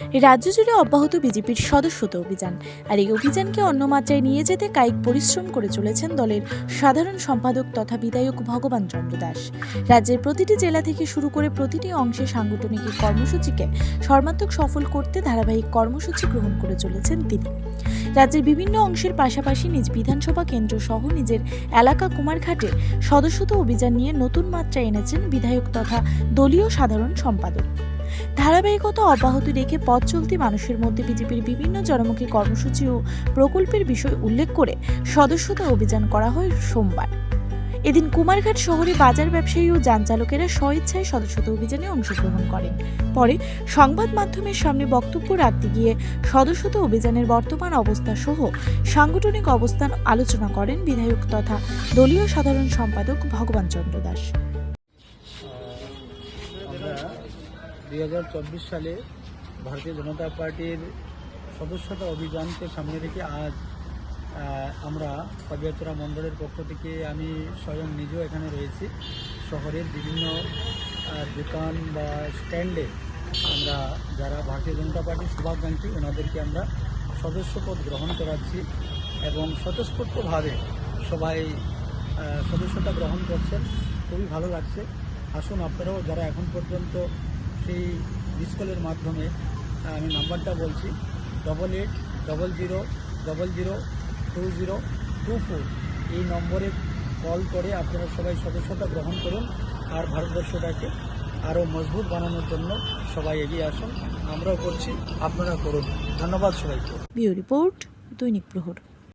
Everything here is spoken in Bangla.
রাজ্য জুড়ে অব্যাহত বিজেপির সদস্যতা অভিযান। আর এই অভিযানকে অন্য মাত্রায় নিয়ে যেতে কায়িক পরিশ্রম করে চলেছেন দলের সাধারণ সম্পাদক তথা বিধায়ক ভগবান চন্দ্র দাস। রাজ্যের প্রতিটি জেলা থেকে শুরু করে প্রতিটি অংশে সাংগঠনিক কর্মসূচিকে সর্বাত্মক সফল করতে ধারাবাহিক কর্মসূচি গ্রহণ করে চলেছেন তিনি। রাজ্যের বিভিন্ন অংশের পাশাপাশি নিজ বিধানসভা কেন্দ্র সহ নিজের এলাকা কুমারঘাটে সদস্যতা অভিযান নিয়ে নতুন মাত্রা এনেছেন বিধায়ক তথা দলীয় সাধারণ সম্পাদক। ধারাবাহিকতা অব্যাহত রেখে পথ চলতি মানুষের মধ্যে বিজেপির বিভিন্ন জনমুখী কর্মসূচি ও প্রকল্পের বিষয় উল্লেখ করে সদস্যতা অভিযান করা হয় সোমবার। এদিন কুমারঘাট শহরে বাজার ব্যবসায়ী ও যান চালকেরা স্বইচ্ছায় সদস্যতা অভিযানে অংশগ্রহণ করেন। পরে সংবাদ মাধ্যমের সামনে বক্তব্য রাখতে গিয়ে সদস্যতা অভিযানের বর্তমান অবস্থা সহ সাংগঠনিক অবস্থান আলোচনা করেন বিধায়ক তথা দলীয় সাধারণ সম্পাদক ভগবান চন্দ্র দাস আমরা দুই হাজার চব্বিশ সালে ভারতীয় জনতা পার্টির সদস্যতা অভিযানকে সামনে রেখে আজ আমরা পাবিয়াচড়া মণ্ডলের পক্ষ থেকে আমি স্বয়ং নিজেও এখানে রয়েছি। শহরের বিভিন্ন দোকান বা স্ট্যান্ডে আমরা যারা ভারতীয় জনতা পার্টির শুভাকাঙ্ক্ষী, ওনাদেরকে আমরা সদস্যপদ গ্রহণ করাচ্ছি এবং স্বতঃস্ফূর্তভাবে সবাই সদস্যতা গ্রহণ করছেন। খুবই ভালো লাগছে। আসুন, আপনারাও যারা এখন পর্যন্ত সেই মিস কলের মাধ্যমে আমি নাম্বারটা বলছি double eight double zero double zero two zero two four এই নম্বরে কল করে আপনারা সবাই সদস্যতা গ্রহণ করুন আর ভারতবর্ষটাকে আরও মজবুত বানানোর জন্য সবাই এগিয়ে আসুন। আমরাও করছি, আপনারা করুন। ধন্যবাদ সবাইকে। ব্যুরো রিপোর্ট দৈনিক প্রহর।